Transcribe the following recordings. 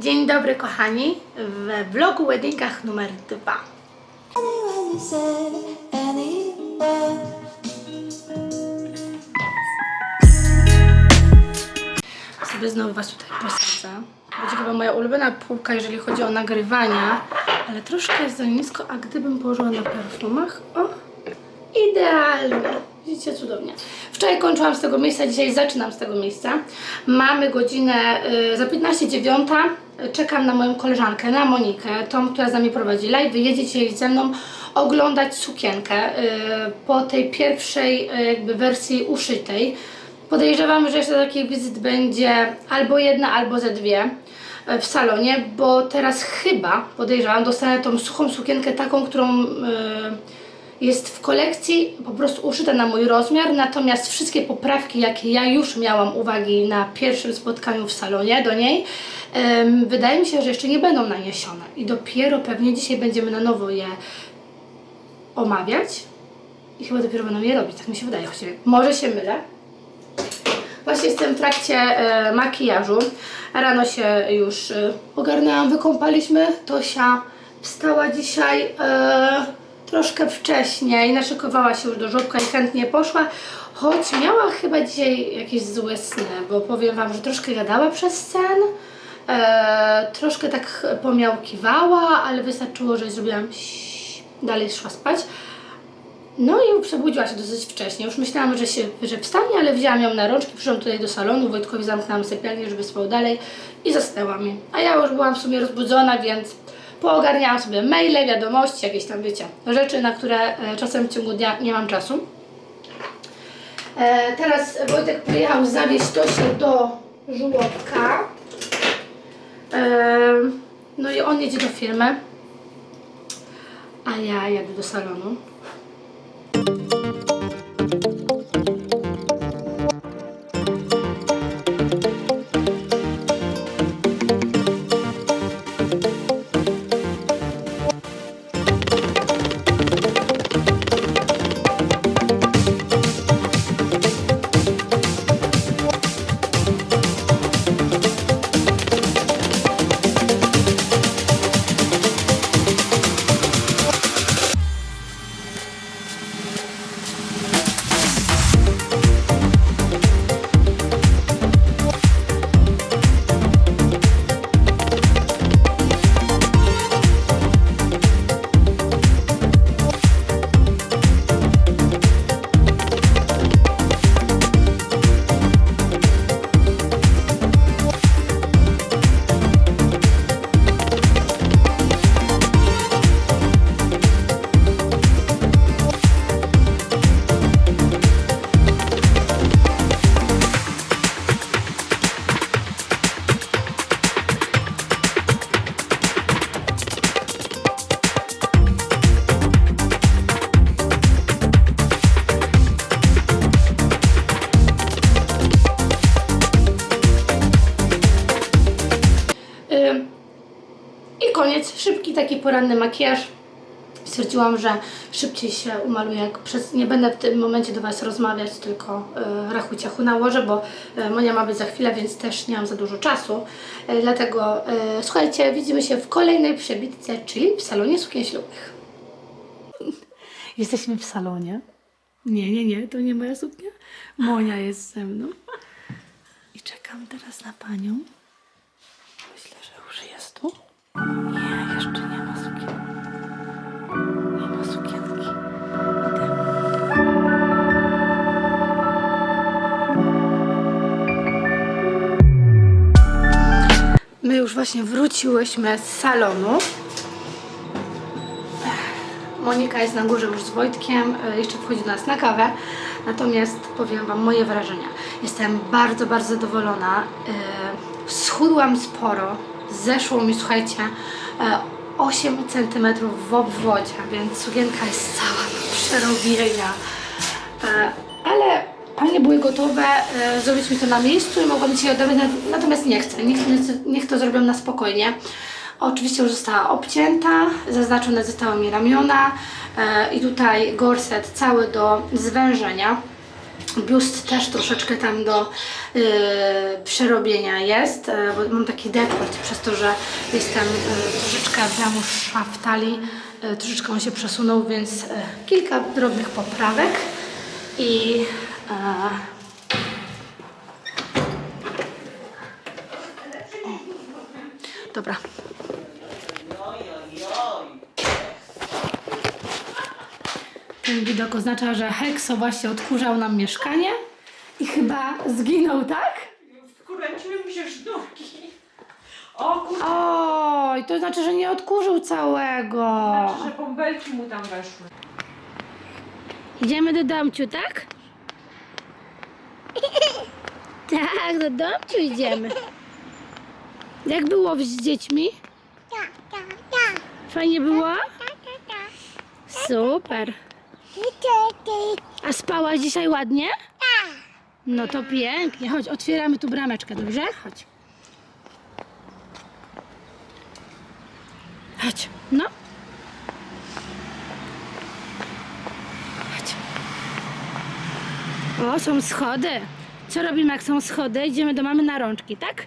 Dzień dobry kochani w vlogu weddingach numer dwa. When you said anywhere. Sobie znowu Was tutaj posadzę. Będzie chyba moja ulubiona półka, jeżeli chodzi o nagrywania, ale troszkę jest za nisko, a gdybym położyła na perfumach, o, idealnie. Widzicie, cudownie. Wczoraj kończyłam z tego miejsca, dzisiaj zaczynam z tego miejsca. Mamy godzinę y, za 15.09. Czekam na moją koleżankę, na Monikę, tą, która z nami prowadzi live. Jedzie dzisiaj ze mną oglądać sukienkę y, po tej pierwszej y, jakby wersji uszytej. Podejrzewam, że jeszcze takich wizyt będzie albo jedna, albo ze dwie e, w salonie, bo teraz chyba, podejrzewam, dostanę tą suchą sukienkę taką, którą e, jest w kolekcji, po prostu uszyta na mój rozmiar, natomiast wszystkie poprawki, jakie ja już miałam uwagi na pierwszym spotkaniu w salonie do niej, wydaje mi się, że jeszcze nie będą naniesione i dopiero pewnie dzisiaj będziemy na nowo je omawiać i chyba dopiero będą je robić, tak mi się wydaje, choć może się mylę. Właśnie jestem w trakcie e, makijażu. Rano się już e, ogarnęłam, wykąpaliśmy. Tosia wstała dzisiaj e, troszkę wcześniej, naszykowała się już do żłobka i chętnie poszła. Choć miała chyba dzisiaj jakieś złe sny, bo powiem Wam, że troszkę gadała przez sen. E, troszkę tak pomiałkiwała, ale wystarczyło, że zrobiłam dalej szła spać. No i przebudziła się dosyć wcześnie. Już myślałam, że się że wstanie, ale wzięłam ją na rączki, przyszłam tutaj do salonu, Wojtkowi zamknęłam sypialnię, żeby spał dalej i zasnęłam mi. A ja już byłam w sumie rozbudzona, więc poogarniałam sobie maile, wiadomości, jakieś tam, wiecie, rzeczy, na które e, czasem w ciągu dnia nie mam czasu. E, teraz Wojtek pojechał zawieźć Tosię do żłobka. E, no i on jedzie do firmy, a ja jadę do salonu. Koniec, szybki taki poranny makijaż. Stwierdziłam, że szybciej się umaluję, jak przez, nie będę w tym momencie do Was rozmawiać, tylko y, rachu ciachu nałożę, bo y, Monia ma być za chwilę, więc też nie mam za dużo czasu. Y, dlatego y, słuchajcie, widzimy się w kolejnej przebitce, czyli w salonie sukien ślubnych. Jesteśmy w salonie. Nie, nie, nie, to nie moja suknia. Monia jest ze mną. I czekam teraz na panią. Myślę, że już jest tu. Nie, jeszcze nie ma sukienki. Nie ma sukienki. Idę. My już właśnie wróciłyśmy z salonu. Monika jest na górze już z Wojtkiem, e, jeszcze wchodzi do nas na kawę. Natomiast powiem Wam moje wrażenia. Jestem bardzo, bardzo zadowolona. E, Schudłam sporo. Zeszło mi, słuchajcie, e, 8 cm w obwodzie, więc sukienka jest cała do przerobienia. E, Ale panie były gotowe e, zrobić mi to na miejscu i mogłam dzisiaj na- natomiast nie chcę. Niech, niech to zrobią na spokojnie. Oczywiście już została obcięta, zaznaczone zostały mi ramiona e, i tutaj gorset cały do zwężenia. Biust też troszeczkę tam do y, przerobienia jest, y, bo mam taki dekolt przez to, że jest tam y, troszeczkę wianusz w talii, y, troszeczkę on się przesunął, więc kilka drobnych poprawek i y, o. Dobra. Ten widok oznacza, że Hekso właśnie odkurzał nam mieszkanie i chyba zginął, tak? Wkręciły mu się sznurki. O Oj, to znaczy, że nie odkurzył całego. że bąbelki mu tam weszły. Idziemy do domciu, tak? Tak, do domciu idziemy. Jak było z dziećmi? Fajnie było? Super. A spałaś dzisiaj ładnie? No to pięknie. Chodź, otwieramy tu brameczkę, dobrze? Chodź. Chodź. No. Chodź. O, są schody. Co robimy, jak są schody? Idziemy do mamy na rączki, tak?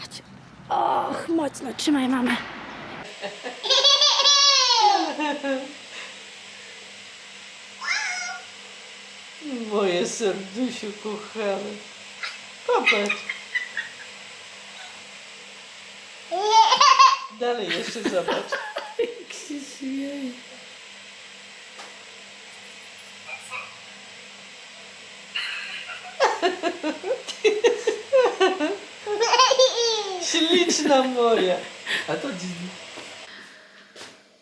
Chodź. Och, mocno, trzymaj mamę. Moje serdusiu kochane. Popatrz. Dalej jeszcze zobacz. Śliczna moja. A to dziwne.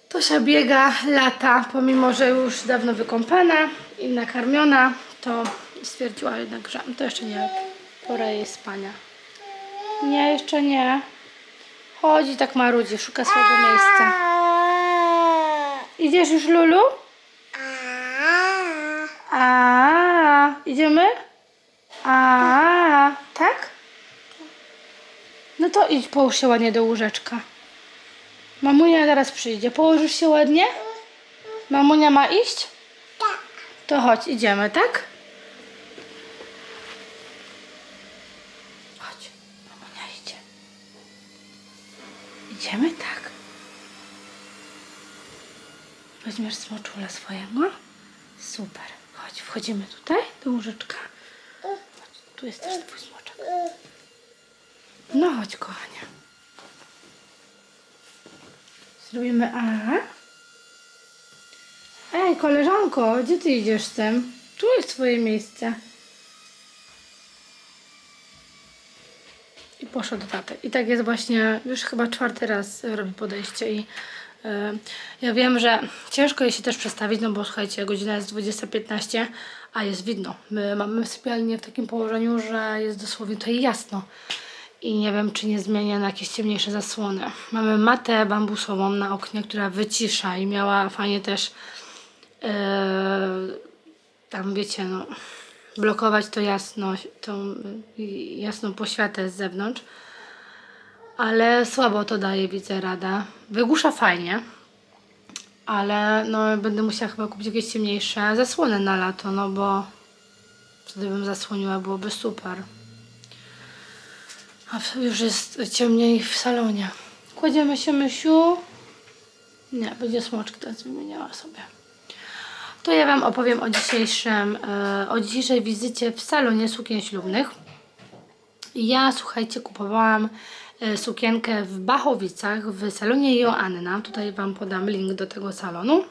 Tosia biega, lata, pomimo, że już dawno wykąpana i nakarmiona, to stwierdziła jednak, że to jeszcze nie pora jej spania. Nie, jeszcze nie. Chodzi tak marudzi, szuka swojego miejsca. Idziesz już, Lulu? A, idziemy? A, tak? No to idź, połóż się ładnie do łóżeczka. Mamunia zaraz przyjdzie. Położysz się ładnie? Mamunia ma iść? Tak. To chodź, idziemy, tak? Chodź, mamunia idzie. Idziemy, tak. Weźmiesz smoczula swojego? Super. Chodź, wchodzimy tutaj do łóżeczka. Tu jest też twój smoczek. No chodź, kochanie. Zrobimy A. Ej, koleżanko, gdzie ty idziesz z tym? Tu jest twoje miejsce. I poszła do taty. I tak jest właśnie, już chyba czwarty raz robi podejście i e, ja wiem, że ciężko jej się też przestawić, no bo słuchajcie, godzina jest 20.15, a jest widno. My mamy sypialnię w takim położeniu, że jest dosłownie tutaj jasno i nie wiem, czy nie zmienię na jakieś ciemniejsze zasłony. Mamy matę bambusową na oknie, która wycisza i miała fajnie też e, tam, wiecie, no, blokować to jasność, tą y, jasną poświatę z zewnątrz. Ale słabo to daje, widzę, rada. Wygłusza fajnie, ale no, będę musiała chyba kupić jakieś ciemniejsze zasłony na lato, no bo wtedy bym zasłoniła, byłoby super. A już jest ciemniej w salonie. Kładziemy się, Mysiu. Nie, będzie smoczki teraz wymieniała sobie. To ja Wam opowiem o dzisiejszym, e, o dzisiejszej wizycie w salonie sukien ślubnych. Ja, słuchajcie, kupowałam e, sukienkę w Bachowicach w salonie Joanna. Tutaj Wam podam link do tego salonu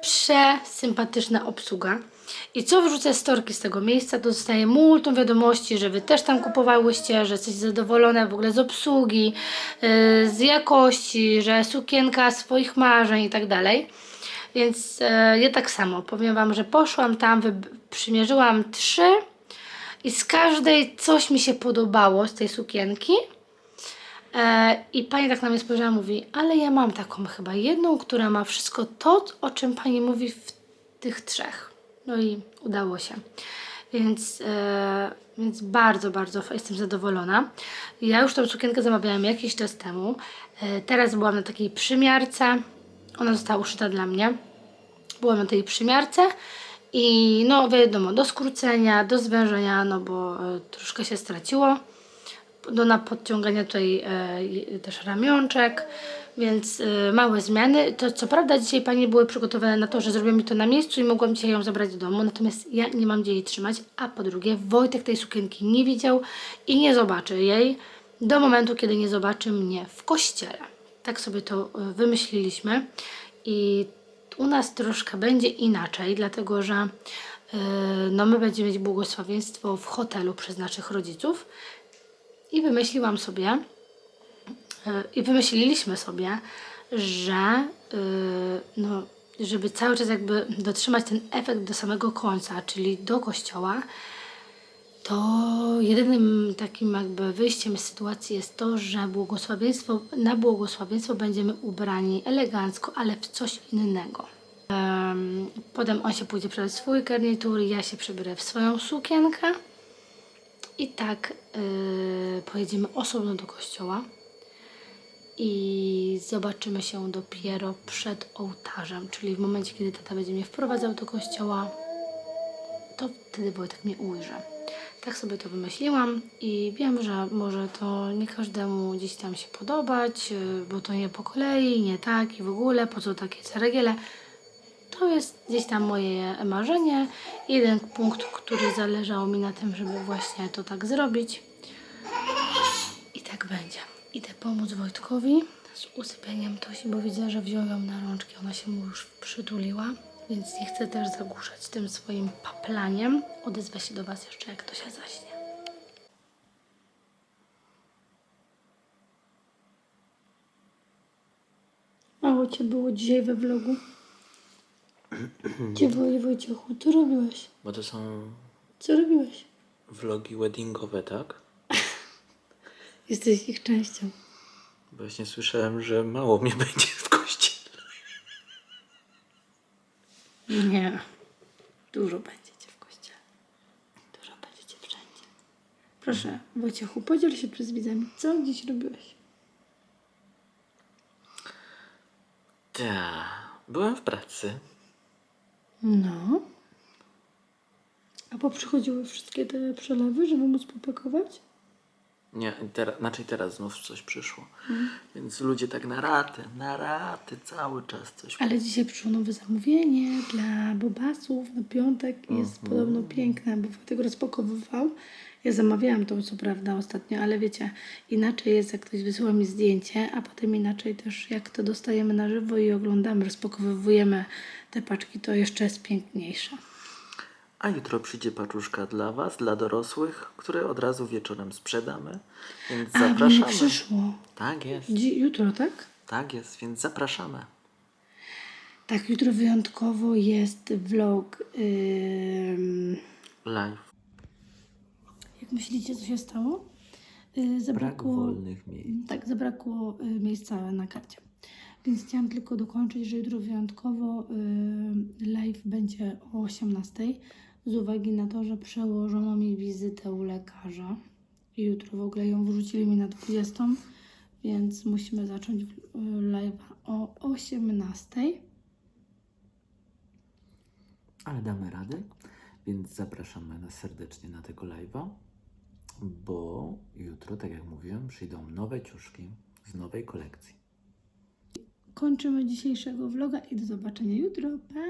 przesympatyczna obsługa. I co wrzucę storki z tego miejsca, to dostaję multum wiadomości, że Wy też tam kupowałyście, że jesteście zadowolone w ogóle z obsługi, yy, z jakości, że sukienka swoich marzeń i tak dalej. Więc yy, ja tak samo powiem Wam, że poszłam tam, przymierzyłam trzy i z każdej coś mi się podobało z tej sukienki. E, I pani tak na mnie spojrzała, mówi, ale ja mam taką chyba jedną, która ma wszystko to, o czym pani mówi w tych trzech. No i udało się. Więc, e, więc bardzo, bardzo jestem zadowolona. Ja już tą sukienkę zamawiałam jakiś czas temu. E, teraz byłam na takiej przymiarce. Ona została uszyta dla mnie. Byłam na tej przymiarce I no wiadomo, do skrócenia, do zwężenia, no bo e, troszkę się straciło. Do na podciągania tutaj e, też ramionczek, więc e, małe zmiany. To co prawda dzisiaj Panie były przygotowane na to, że zrobią mi to na miejscu i mogłam dzisiaj ją zabrać do domu, natomiast ja nie mam gdzie jej trzymać, a po drugie Wojtek tej sukienki nie widział i nie zobaczy jej do momentu, kiedy nie zobaczy mnie w kościele. Tak sobie to e, wymyśliliśmy. I u nas troszkę będzie inaczej, dlatego że e, no my będziemy mieć błogosławieństwo w hotelu przez naszych rodziców. I wymyśliłam sobie e, i wymyśliliśmy sobie, że no, żeby cały czas jakby dotrzymać ten efekt do samego końca, czyli do kościoła, to jedynym takim jakby wyjściem z sytuacji jest to, że błogosławieństwo, na błogosławieństwo będziemy ubrani elegancko, ale w coś innego. Em, potem on się pójdzie przebrać w swój garnitur, ja się przebiorę w swoją sukienkę i tak y, pojedziemy osobno do kościoła i zobaczymy się dopiero przed ołtarzem, czyli w momencie, kiedy tata będzie mnie wprowadzał do kościoła, to wtedy Wojtek mnie ujrzy. Tak sobie to wymyśliłam i wiem, że może to nie każdemu gdzieś tam się podobać, yy, bo to nie po kolei, nie tak i w ogóle, po co takie ceregiele. To jest gdzieś tam moje marzenie. Jeden punkt, który zależało mi na tym, żeby właśnie to tak zrobić. I tak będzie. Idę pomóc Wojtkowi z usypianiem Tosi, bo widzę, że wziął ją na rączki. Ona się mu już przytuliła, więc nie chcę też zagłuszać tym swoim paplaniem. Odezwę się do Was jeszcze, jak Tosia zaśnie. Mało Cię było dzisiaj we vlogu. Cię było, Wojciechu, co robiłeś? Bo to są Co robiłeś? vlogi weddingowe, tak? Jesteś ich częścią. Właśnie słyszałem, że mało mnie będzie w kościele. Nie. Dużo będziecie w kościele. Dużo będziecie wszędzie. Proszę, Wojciechu, podziel się przez widzami. Co dziś robiłeś? Tak, byłem w pracy. No. A poprzychodziły wszystkie te przelewy, żeby móc popakować? Nie, teraz, znaczy teraz znów coś przyszło. Więc ludzie tak na raty, na raty cały czas coś. Ale dzisiaj przyszło nowe zamówienie dla bobasów na piątek. Jest podobno piękne, bo Wojtek rozpakowywał. Ja zamawiałam to co prawda ostatnio, ale wiecie, inaczej jest jak ktoś wysyła mi zdjęcie, a potem inaczej też jak to dostajemy na żywo i oglądamy, rozpakowujemy te paczki, to jeszcze jest piękniejsze. A jutro przyjdzie paczuszka dla Was, dla dorosłych, które od razu wieczorem sprzedamy. Więc A, zapraszamy. przyszło. Tak jest, Dzi- jutro, tak? tak jest, więc zapraszamy. Tak, jutro wyjątkowo jest vlog. ym, Live. Jak myślicie, co się stało? Yy, zabrakło. wolnych miejsc. Tak, zabrakło y, miejsca na karcie. Więc chciałam tylko dokończyć, że jutro wyjątkowo y, live będzie o 18 z uwagi na to, że przełożono mi wizytę u lekarza. I jutro w ogóle ją wrzucili mi na 20, więc musimy zacząć y, live o 18. Ale damy radę, więc zapraszamy nas serdecznie na tego live'a, bo jutro, tak jak mówiłem, przyjdą nowe ciuszki z nowej kolekcji. Kończymy dzisiejszego vloga i do zobaczenia jutro. Pa!